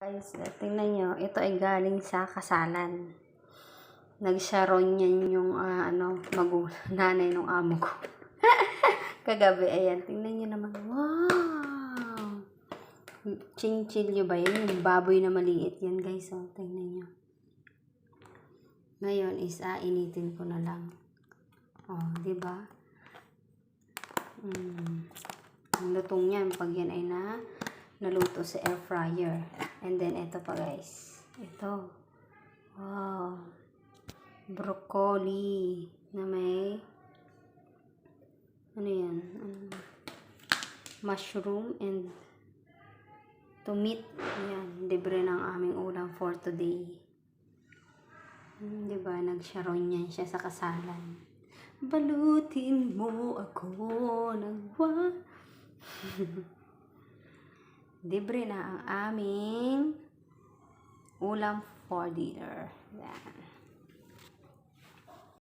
Guys, tingnan nyo. Ito ay galing sa kasalan. Nagsharon yan yung ah, ano, magulang, nanay ng amo ko. Kagabi, ayan. Tingnan nyo naman. Wow! Chinchilyo ba yan? Yung baboy na maliit yan, guys. Oh, tingnan nyo. Ngayon is, ah, initin ko na lang. Oh, di ba? Mm. Ang lutong yan, pag yan ay na naluto sa air fryer. And then, ito pa guys. Ito. Wow. Broccoli na may ano yan? Ano? Mushroom and to meat. Yan. Libre ng aming ulam for today. Hmm, ba? Nagsharon yan siya sa kasalan. Balutin mo ako ng wa... Libre na ang aming ulam for dinner. Yan.